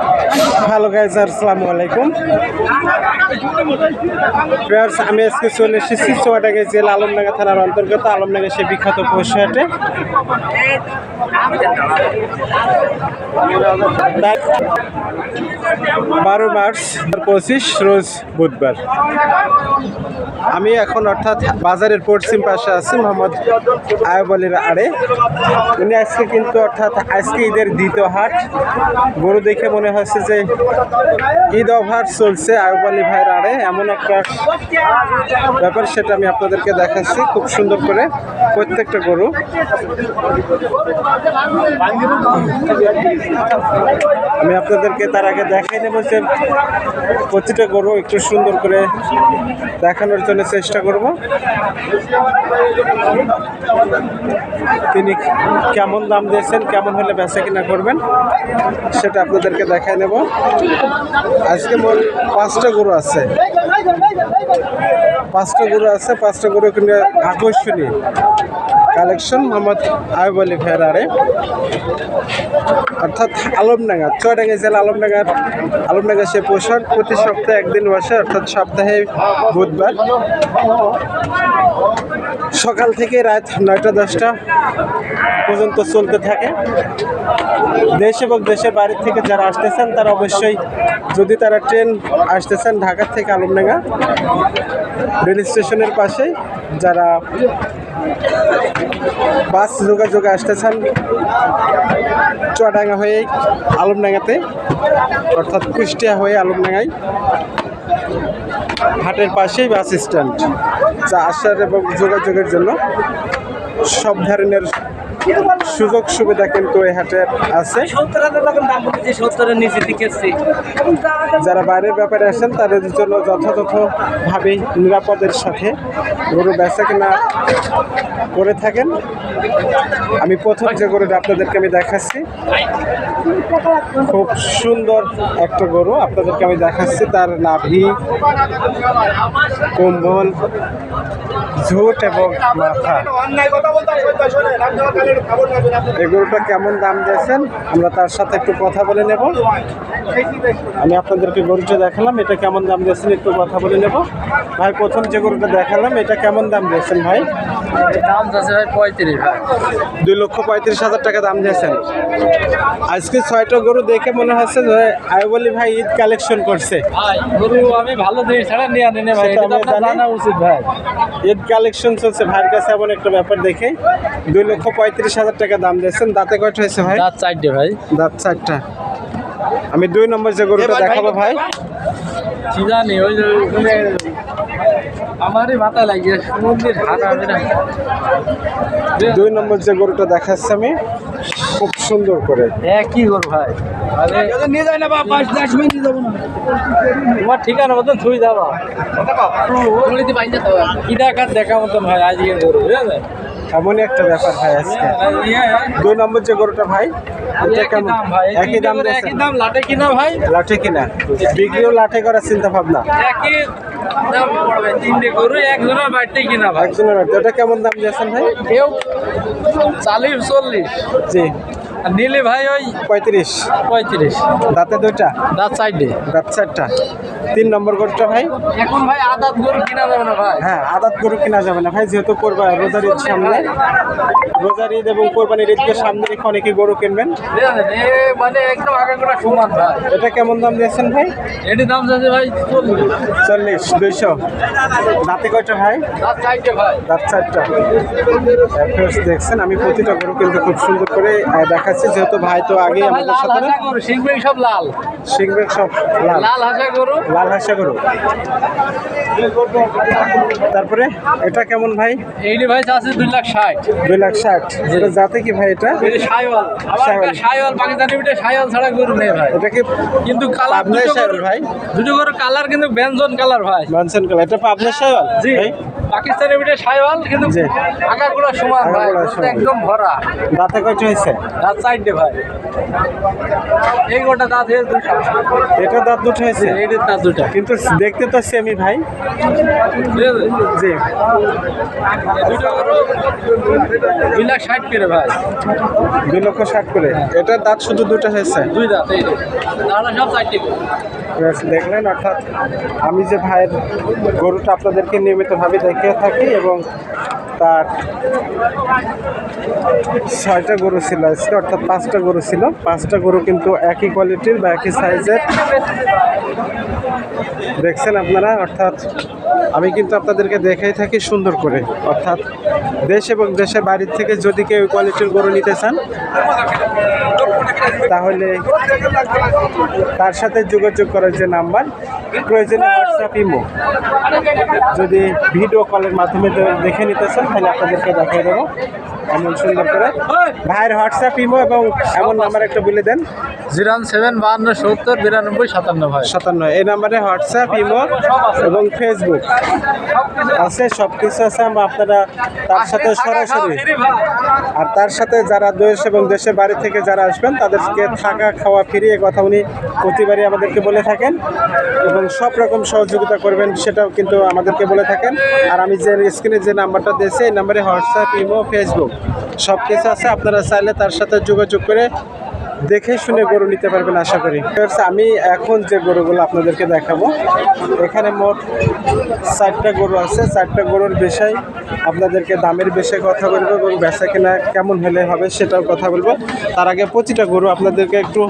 Oh! Hello guys আসসালামু আলাইকুম। আমি আজকে চলে এসেছি চুয়াডাঙ্গা জেলা আলমডাঙ্গা থানার অন্তর্গত আলমডাঙ্গা সে বিখ্যাত পশু হাটে বারো মার্চ, পঁচিশ, রোজ বুধবার। আমি এখন অর্থাৎ বাজারের পশ্চিম পাশে আছি, মোহাম্মদ আয়ব আলীর আড়ে। উনি আজকে কিন্তু অর্থাৎ আজকে ঈদের দ্বিতীয় হাট। গরু দেখে মনে হচ্ছে যে ঈদ অফার চলছে আয়ব আলী ভাইয়ের আড়ে। এমন একটা ব্যাপার সেটা আমি আপনাদেরকে দেখাচ্ছি। খুব সুন্দর করে প্রত্যেকটা গরু। আমি আপনাদেরকে তার আগে দেখাই নেব যে প্রতিটা গরু একটু সুন্দর করে দেখানোর জন্য চেষ্টা করব। তিনি কেমন দাম দিয়েছেন, কেমন হলে বেচা কিনা করবেন, সেটা আপনাদেরকে দেখাই নেব। আজকে মোট পাঁচটা গরু আছে। পাঁচটা গরু আছে পাঁচটা গরু কিন্তু আকর্ষণীয় কালেকশন, মোহাম্মদ আয়ব আলী আরে অর্থাৎ আলমডাঙ্গা, চুয়াডাঙ্গা জেলা আলমডাঙ্গার আলমডাঙ্গা সে পোশাক প্রতি সপ্তাহে একদিন বসে, অর্থাৎ সপ্তাহে বুধবার। সকাল থেকে রাত নয়টা, দশটা পর্যন্ত চলতে থাকে। দেশ এবং দেশের বাড়ি থেকে যারা আসতেছেন, তারা অবশ্যই যদি তারা ট্রেন আসতেছেন ঢাকা থেকে আলমডাঙ্গা, রেল স্টেশনের পাশে, যারা বাস যোগাযোগে আসতেছেন চুয়াডাঙ্গা হয়ে আলমডাঙ্গাতে, অর্থাৎ কুষ্টিয়া হয়ে আলমডাঙ্গায়। হাটের পাশেই বাস স্ট্যান্ড। যা আসার এবং যোগাযোগের জন্য সব ধরনের সুযোগ সুবিধা কিন্তু এই হাটে আছে। যারা বাইরের ব্যাপারে আসেন তাদের জন্য যথাযথভাবে নিরাপদের সাথে গরু বেচা কেনা করে থাকেন। আমি প্রথম যে গরুটা আপনাদেরকে আমি দেখাচ্ছি খুব সুন্দর একটা গরু। আপনাদেরকে আমি দেখাচ্ছি তার নাভি কম্বল ঝুট এবং মাথা। এই গরুটা কেমন দাম দিয়েছেন? আমরা তার সাথে একটু কথা বলে নেব। আমি আপনাদেরকে গরুটা দেখালাম এটা কেমন দাম দিয়েছেন একটু কথা বলে নেব। ভাই প্রথম যে গরুটা দেখালাম এটা কেমন দাম দিয়েছেন ভাই? দাম যাচ্ছে ভাই পঁয়ত্রিশ ভাই। দুই লক্ষ পঁয়ত্রিশ হাজার টাকা দাম দিয়েছেন। আজকে ছয়টা গরু দেখে মনে হচ্ছে যে আয়বলি ভাই ঈদ কালেকশন করছে। গরু আমি ভালো জিনিস ছাড়া নিয়ে আনি ভাই। জানা উচিত ভাই। ঈদ কালেকশন চলছে ভাইয়ের কাছে এমন একটা ব্যাপার দেখে। দুই লক্ষ পঁয়ত্রিশ হাজার টাকা দাম দিয়েছেন। দাঁতে কয়টা হয়েছে ভাই? রাত চারটে ভাই। দাঁত চারটা। আমি দুই নম্বর যে গরুটা দেখাবো ভাই। জানি ওই আমারই মাথা লাগিয়ে সমুদ্রের হাত হবে না। দুই নম্বর যে গরুটা দেখাচ্ছি আমি খুব সুন্দর করে। একই গরু ভাই। নিয়ে যায় না বা পাঁচ দশ মিনিট নিয়ে যাব না তোমার ঠিকানা মতন ছুই যাব কি দেখা মতন ভাই আজকে গরু বুঝলে এমনই একটা ব্যাপার ভাই আজকে। দুই নম্বর যে গরুটা ভাই এটা একই কেমন? দাম ভাই একই দাম একই দাম লাটে কিনা ভাই? লাঠি কিনা? বিক্রিও করার চিন্তা ভাবনা? একই দাম পড়বে তিনটে গরু একজনের বাড়িতে কিনা ভাই। একজনের বাড়িতে। ওটা কেমন দাম দিয়েছেন ভাই? কেউ চালিশ চল্লিশ। জি। নিলে ভাই ওই পঁয়ত্রিশ। পঁয়ত্রিশ। দাঁতে দুইটা? দাঁত সাইডে দাঁত চারটা? তিন নম্বর গরুটা ভাই? এখন ভাই আদাত গরু কিনা যাবে না ভাই? হ্যাঁ আদাত গরু কিনা যাবে না। ভাই যেহেতু করবা রোজার ঈদ সামনে রোজার ঈদ এবং কোরবানির ঈদকে সামনে রেখে অনেকে গরু কিনবেন। মানে একদম আগে করে সমান ভাই। এটা কেমন দাম দিয়েছেন ভাই? এটি দাম যাচ্ছে ভাই চল্লিশ। দুইশো। দাঁতে কয়টা ভাই? দাঁত সাইডে ভাই। রাত চারটা। দেখছেন আমি প্রতিটা গরু কিন্তু খুব সুন্দর করে দেখাচ্ছি। যেহেতু ভাই তো আগে আমাদের সাথে শিখবে সব লাল। সিংবের সব লাল। লাল হাসা গরু। লাল হাসা করো তারপরে এটা কেমন ভাই? এইটি ভাই আছে দুই লাখ ষাট। দুই লাখ ষাট। এটা যাতে কি ভাই এটা? সাইওয়াল পাকিস্তানি বিটে সাইওয়াল ছাড়া গরু নেই ভাই। এটা কি কিন্তু কালার দুটো ভাই? দুটো গরু কালার কিন্তু ব্যঞ্জন কালার ভাই। ব্যঞ্জন কালার। এটা পাবনা সাইওয়াল জি। পাকিস্তানের ভিতরে সাইওয়াল কিন্তু। আগাগুলো সমান ভাই। একদম ভরা। দাঁতে কয়টা হয়েছে দাঁত সাইডে ভাই। এই গোটা দাঁত হয়ে দুটো এটা দাঁত দুটো হয়েছে এইটার দাঁত দুটো। কিন্তু দেখতে তো সেমি ভাই। জি। দুটো দুই লাখ ষাট করে ভাই। দুই লক্ষ ষাট করে। এটা দাঁত শুধু দুটো হয়েছে দুই দাঁত এই যে। সব। Yes, দেখলেন, অর্থাৎ আমি যে ভাইয়ের গরুটা আপনাদেরকে নিয়মিতভাবে দেখিয়ে থাকি এবং তার ছয়টা গরু ছিল অর্থাৎ পাঁচটা গরু ছিল। পাঁচটা গরু কিন্তু একই কোয়ালিটির বা একই সাইজের দেখছেন আপনারা, অর্থাৎ আমি কিন্তু আপনাদেরকে দেখাই থাকি সুন্দর করে। অর্থাৎ দেশ এবং দেশের বাড়ির থেকে যদি কেউ কোয়ালিটির গরু নিতে চান, তাহলে তার সাথে যোগাযোগ করার যে নাম্বার প্রয়োজনে হোয়াটসঅ্যাপ ইমো যদি ভিডিও কলের মাধ্যমে দেখে নিতে চান, তাহলে আপনাদেরকে দেখাই দেবো। এমন সুন্দর করে। ভাইয়ের হোয়াটসঅ্যাপ ইমো এবং এমন নাম্বার একটা বলে দেন। জিরো সেভেন বাহান্ন সত্তর বিরানব্বই সাতান্ন ভাই। সাতান্ন। এই নাম্বারে হোয়াটসঅ্যাপ ইমো এবং ফেসবুক আছে সব কিছু আছে আমরা আপনারা তার সাথে সরাসরি আর তার সাথে যারা দেশ এবং দেশের বাড়ি থেকে যারা আসবেন তাদেরকে থাকা খাওয়া ফিরিয়ে কথা উনি প্রতিবারই আমাদেরকে বলে থাকেন এবং সব রকম সহযোগিতা করবেন সেটাও কিন্তু আমাদেরকে বলে থাকেন। আর আমি যে স্ক্রিনে যে নাম্বারটা দিয়েছি এই নাম্বারে হোয়াটসঅ্যাপ ইমো ফেসবুক সব কিছু আছে, আপনারা চাইলে তার সাথে যোগাযোগ করে দেখে শুনে গরু নিতে পারবেন আশা করি। আমি এখন যে গরুগুলো আপনাদেরকে দেখাবো, এখানে মোট চারটা গরু আছে। চারটা গরুর বিষয় আপনাদেরকে দামের বিষয়ে কথা বলব এবং বেচা কেনা কেমন হলে হবে সেটাও কথা বলব। তার আগে প্রতিটা গরু আপনাদেরকে একটু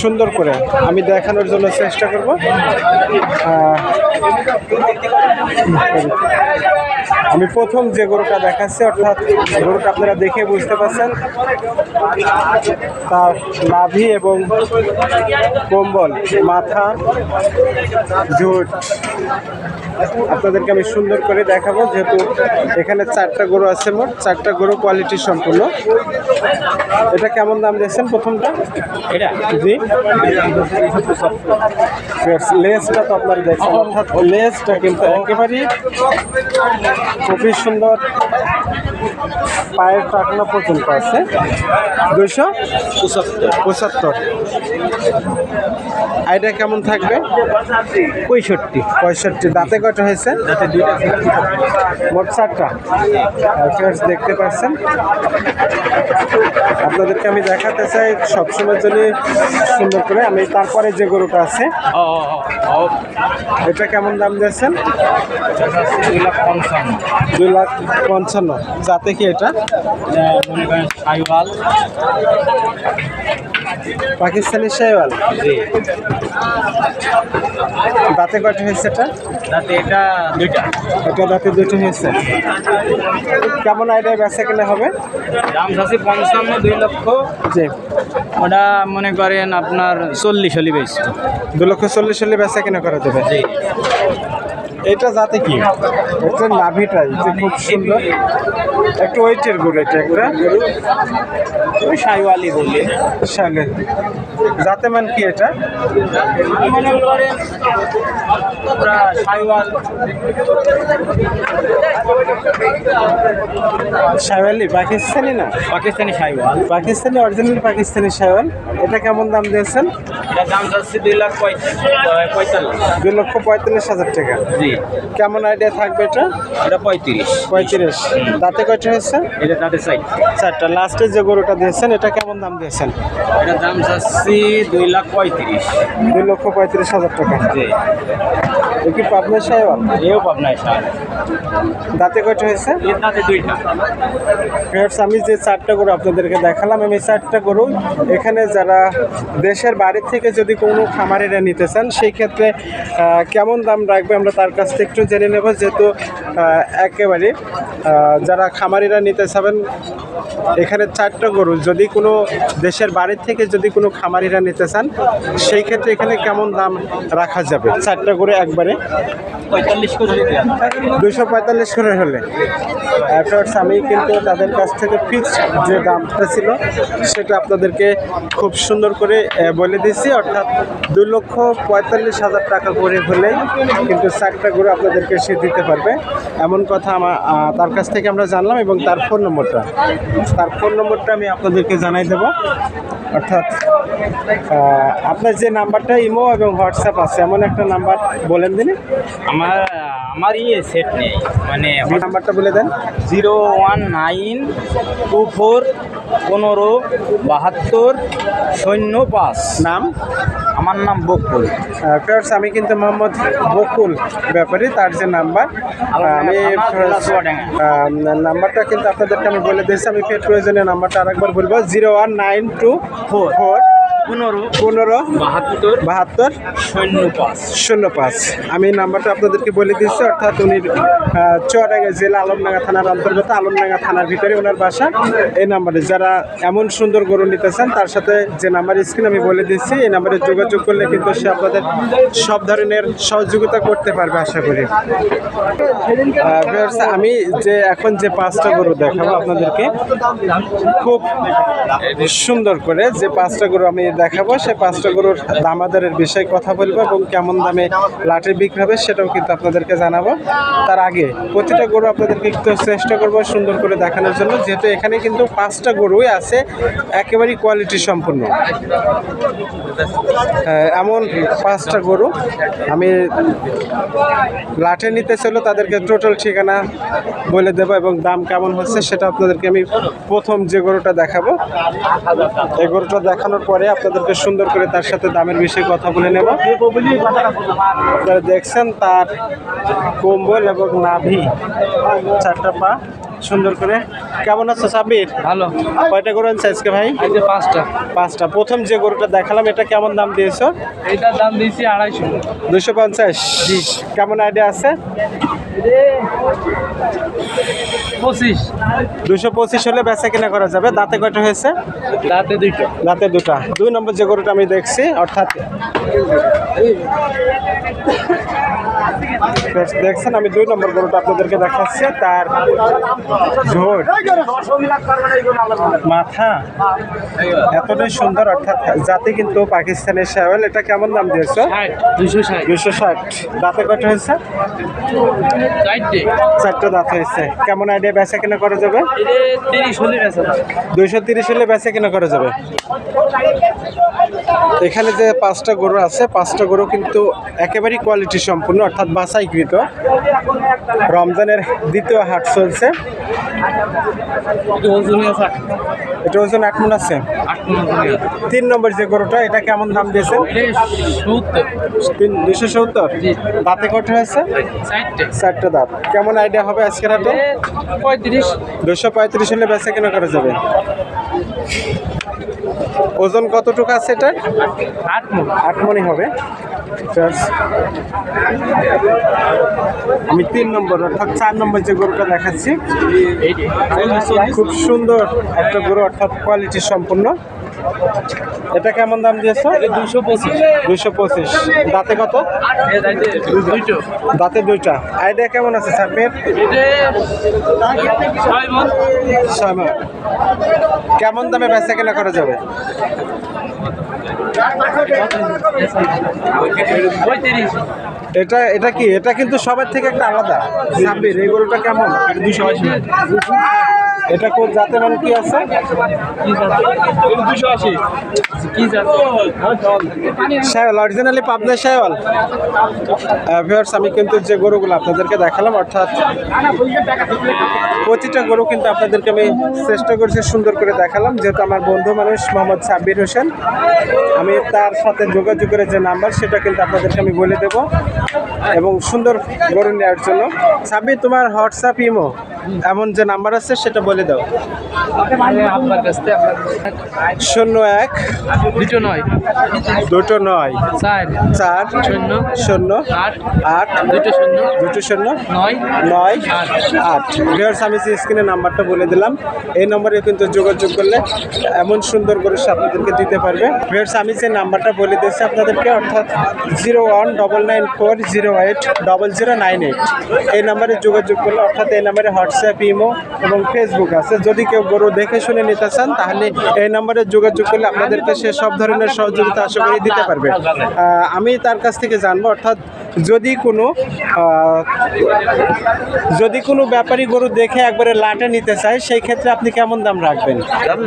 সুন্দর করে আমি দেখানোর জন্য চেষ্টা করব। আমি প্রথম যে গরুটা দেখাচ্ছি, অর্থাৎ গরুটা আপনারা দেখে বুঝতে পারছেন, তার নাভি এবং কম্বল, মাথা ঝুট আপনাদেরকে আমি সুন্দর করে দেখাবো যেহেতু এখানে চারটা গরু আছে মোট চারটা গরু কোয়ালিটি সম্পূর্ণ। এটা কেমন দাম দিয়েছেন প্রথমটা? এটা? জি। লেসটা তো আপনারা দেখছেন অর্থাৎ লেসটা কিন্তু একেবারেই খুবই সুন্দর পায়ের টাকনা পর্যন্ত আছে। দুশো পঁচাত্তর। আইটা কেমন থাকবে? পঁয়ষট্টি। পঁয়ষট্টি। দাঁতে কটা হয়েছে? মোট চারটা। ফ্রেন্ডস দেখতে পাচ্ছেন। আপনাদেরকে আমি দেখাতে চাই সবসময়ের জন্য সুন্দর করে। আমি তারপরে যে গরুটা আছে এটা কেমন দাম দিয়েছেন? দুই লাখ পঞ্চান্ন। যাতে কি এটা? পাকিস্তানি শেওয়াল দাঁতে কটা হয়েছে এটা? এটা দুইটা। এটা দাঁতে দুটো হয়েছে কেমন আইডিয়া বেচা কিনে হবে? দাম আছে পঞ্চান্ন দুই লক্ষ। জি। ওটা মনে করেন আপনার চল্লিশ হলি বেশ দু লক্ষ চল্লিশ হলে বেচা কিনা করা যাবে। জি। এটা যাতে কি? এটা নাভিটাই যে খুব সুন্দর। একটু ওয়েটের গরু এটা একটা। ওই সাইওয়ালি বললি। সালে যাতে মান কি এটা? মনে শাওয়ালি পাকিস্তানি না? পাকিস্তানি সাইওয়াল পাকিস্তানি অরিজিনাল পাকিস্তানি শাওয়াল এটা কেমন দাম দিয়েছেন? দাম চাচ্ছি দুই লাখ পঁয়তাল্লিশ। দুই লক্ষ পঁয়তাল্লিশ হাজার টাকা। জি। কেমন আইডিয়া থাকবে এটা? এটা পঁয়ত্রিশ। পঁয়ত্রিশ। দাঁতে কয়টা হয়েছে? এটা দাঁতে চাই চারটা। লাস্টে যে গরুটা দিয়েছেন এটা কেমন দাম দিয়েছেন? এটা দাম যাচ্ছি দুই লাখ পঁয়ত্রিশ। দুই লক্ষ পঁয়ত্রিশ হাজার টাকা। জি। কি পাবনা শাওয়াল এও পাবনায় সার দাঁতে কয়টা হয়েছে? তাতে দুইটা। ফ্রেন্ডস আমি যে চারটা গরু আপনাদেরকে দেখালাম আমি চারটা গরু এখানে যারা দেশের বাড়ির থেকে যদি কোনো খামারিরা নিতে চান সেই ক্ষেত্রে কেমন দাম রাখবে আমরা তার কাছ থেকে একটু জেনে নেব যেহেতু একেবারে যারা খামারিরা নিতে চাবেন এখানে চারটা গরু যদি কোনো দেশের বাড়ির থেকে যদি কোনো খামারিরা নিতে চান সেই ক্ষেত্রে এখানে কেমন দাম রাখা যাবে? চারটা গরু একবারে পঁয়তাল্লিশ করে দিতে দুশো পঁয়তাল্লিশ করে হলে। অ্যাফার্টস আমি কিন্তু তাদের কাছ থেকে ফিক্সড যে দামটা ছিল, সেটা আপনাদেরকে খুব সুন্দর করে বলে দিয়েছি। অর্থাৎ দুই লক্ষ পঁয়তাল্লিশ হাজার টাকা করে হলেই কিন্তু চারটা গরু আপনাদেরকে সে দিতে পারবে। এমন কথা আমার তার কাছ থেকে আমরা জানলাম এবং তার ফোন নম্বরটা তার ফোন নম্বরটা আমি আপনাদেরকে জানাই দেব। অর্থাৎ আপনার যে নাম্বারটা ইমো এবং হোয়াটসঅ্যাপ আছে, এমন একটা নাম্বার বলেন আমার আমার ইয়ে সেট নেই। মানে নাম্বারটা বলে দেন। Zero one nine two four পনেরো বাহাত্তর শূন্য পাঁচ। নাম? আমার নাম বকুল। ফ্রেন্ডস আমি কিন্তু মোহাম্মদ বকুল ব্যাপারী তার যে নাম্বার আমি নাম্বারটা কিন্তু আপনাদেরকে আমি বলে দিয়েছি আমি ফের প্রয়োজনীয় নাম্বারটা আরেকবার বলব zero one nine two four. Four. পনেরো পনেরো বাহাত্তর বাহাত্তর শূন্য পাঁচ শূন্য পাঁচ আমি নাম্বারটা আপনাদেরকে বলে দিচ্ছি অর্থাৎ উনি চুয়াডাঙ্গা জেলা আলমডাঙ্গা থানার অন্তর্গত আলমডাঙ্গা থানার ভিতরে ওনার বাসা। এই নাম্বারে যারা এমন সুন্দর গরু নিতে চান তার সাথে যে নাম্বার স্ক্রিন আমি বলে দিচ্ছি এই নাম্বারে যোগাযোগ করলে কিন্তু সে আপনাদের সব ধরনের সহযোগিতা করতে পারবে আশা করি। আমি যে এখন যে পাঁচটা গরু দেখাবো আপনাদেরকে খুব সুন্দর করে যে পাঁচটা গরু আমি দেখাবো সেই পাঁচটা গরুর দামাদারের বিষয়ে কথা বলব এবং কেমন দামে লাটে বিক্রি হবে সেটাও কিন্তু আপনাদেরকে জানাব। তার আগে প্রতিটা গরু আপনাদেরকে একটু চেষ্টা করব সুন্দর করে দেখানোর জন্য, যেহেতু এখানে কিন্তু পাঁচটা গরুই আছে, একেবারেই কোয়ালিটি সম্পূর্ণ। এমন পাঁচটা গরু আমি লাঠে নিতে ছিল তাদেরকে টোটাল ঠিকানা বলে দেবো এবং দাম কেমন হচ্ছে সেটা আপনাদেরকে আমি প্রথম যে গরুটা দেখাবো। এই গরুটা দেখানোর পরে আপনাদেরকে সুন্দর করে তার সাথে দামের বিষয়ে কথা বলে নেব। আপনারা দেখছেন তার কম্বল এবং নাভি চারটা পা। সুন্দর করে। কেমন আছো সাবির ভালো। কয়টা গরু আনছে আজকে ভাই? পাঁচটা। পাঁচটা। প্রথম যে গরুটা দেখালাম এটা কেমন দাম দিয়েছ? এইটার দাম দিয়েছি আড়াইশো। দুশো পঞ্চাশ। কেমন আইডিয়া আছে? পঁচিশ। দুশো পঁচিশ হলে বেচা কিনা করা যাবে। দাঁতে কয়টা হয়েছে? দুইটা। দাঁতে দুটা। দুই নম্বর যে গরুটা আমি দেখছি অর্থাৎ দেখছেন আমি দুই নম্বর গরুটা আপনাদেরকে দেখাচ্ছি। তার মাথা এতটাই সুন্দর অর্থাৎ জাতি কিন্তু পাকিস্তানের শেওয়াল। এটা কেমন দাম দিয়েছ? দুশো ষাট। দুশো ষাট। দাঁতে কয়টা হয়েছে? চারটে। চারটে দাঁত হয়েছে। কেমন আইডিয়া বেচা কিনা করা যাবে। দুইশো তিরিশ হলে বেচা কেনা করা যাবে। এখানে যে পাঁচটা গরু আছে পাঁচটা গরু কিন্তু একেবারেই কোয়ালিটি সম্পূর্ণ অর্থাৎ বাছাইকৃত। রমজানের দ্বিতীয় হাট চলছে। এটা ওজনে আট- মন। আছে। তিন নম্বর যে গরুটা এটা কেমন দাম তিন দুশো সত্তর? দাঁতে কটা হয়েছে? চারটে। চারটে দাঁত। কেমন আইডিয়া হবে আজকের হাটে? পঁয়ত্রিশ। দুশো পঁয়ত্রিশ হলে বেচা কেনা করা যাবে। ওজন কতটুকু আছে এটার? আট মন। আট মনে হবে। আমি তিন নম্বর অর্থাৎ চার নম্বর যে গরুটা দেখাচ্ছি খুব সুন্দর একটা গরু অর্থাৎ কোয়ালিটি সম্পূর্ণ এটা কেমন দাম দিয়েছ? দুশো পঁচিশ। দুইশো পঁচিশ। দাঁতে কত? দাঁতে দুইটা। আইডিয়া কেমন আছে সাপের ছয় মাস। কেমন দামে বেচা কেনা করা যাবে? এটা এটা কি? এটা কিন্তু সবার থেকে একটা আলাদা। এই গরুটা কেমন? দুশো এটা কোন জাতে মানে কি আছে? দুশো আশি। কি শায়ল অরিজিনালি পাবনা শায়ল ভিউয়ার্স আমি কিন্তু যে গরুগুলো আপনাদেরকে দেখালাম অর্থাৎ প্রতিটা গরু কিন্তু আপনাদেরকে আমি চেষ্টা করেছি সুন্দর করে দেখালাম। যেহেতু আমার বন্ধু মানুষ মোহাম্মদ সাব্বির হোসেন আমি তার সাথে যোগাযোগ করে যে নাম্বার সেটা কিন্তু আপনাদেরকে আমি বলে দেব এবং সুন্দর গরু নেওয়ার জন্য। সাব্বির তোমার হোয়াটসঅ্যাপ ইমো? এমন যে নাম্বার আছে সেটা বলে দাও। আপনার কাছ থেকে শূন্য এক। দুটো নয়। দুটো নয়। চার। চার। শূন্য। শূন্য। আট। আট। দুটো শূন্য। দুটো শূন্য। নয়। নয়। আট। ভিউয়ার্স আমি যে স্ক্রিনে নাম্বারটা বলে দিলাম এই নম্বরে কিন্তু যোগাযোগ করলে এমন সুন্দর করে সে আপনাদেরকে দিতে পারবে। ভিউয়ার্স আমি যে নাম্বারটা বলে দিয়েছি আপনাদেরকে অর্থাৎ zero one double nine four zero eight double zero nine eight. এই নাম্বারে যোগাযোগ করলে অর্থাৎ এই নাম্বারে হোয়াটসঅ্যাপ ইমো এবং ফেসবুক আছে। যদি কেউ গরু দেখে শুনে নিতে চান তাহলে এই নাম্বারে যোগাযোগ করলে আপনাদেরকে সে সব ধরনের সহযোগিতা আশা করি দিতে পারবে। আমি তার কাছ থেকে জানব অর্থাৎ যদি কোনো যদি কোনো ব্যাপারী গরু দেখে একবারে লাটে নিতে চায় সেই ক্ষেত্রে আপনি কেমন দাম রাখবেন?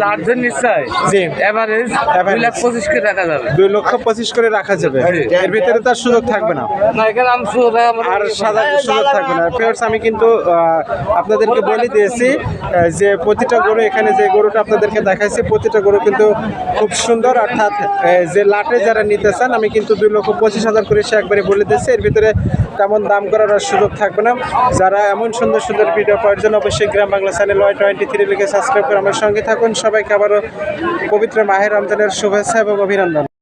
লার্জের নিশ্চয় জি। এভারেজ দুই লাখ পঁচিশ করে রাখা যাবে। দুই লক্ষ পঁচিশ করে রাখা যাবে। এর ভিতরে তার সুযোগ থাকবে না। না এখানে আমি শুধু আর সাদা সুযোগ থাকবে না। ফেরস আমি কিন্তু আহ, আপনাদেরকে বলে দিয়েছি যে প্রতিটা গরু এখানে যে গরুটা আপনাদেরকে দেখাইছি প্রতিটা গরু কিন্তু খুব সুন্দর অর্থাৎ যে লাটে যারা নিতে চান আমি কিন্তু দুই লক্ষ পঁচিশ হাজার করে সে একবারে বলে দিয়েছি। এর ভিতরে তেমন দাম করার আর সুযোগ থাকবে না। যারা এমন সুন্দর সুন্দর ভিডিও পাওয়ার জন্য অবশ্যই Gram Bangla channel Y twenty three লিখে সাবস্ক্রাইব করে আমার সঙ্গে থাকুন। সবাইকে আবারও পবিত্র মাহের রমজানের শুভেচ্ছা এবং অভিনন্দন।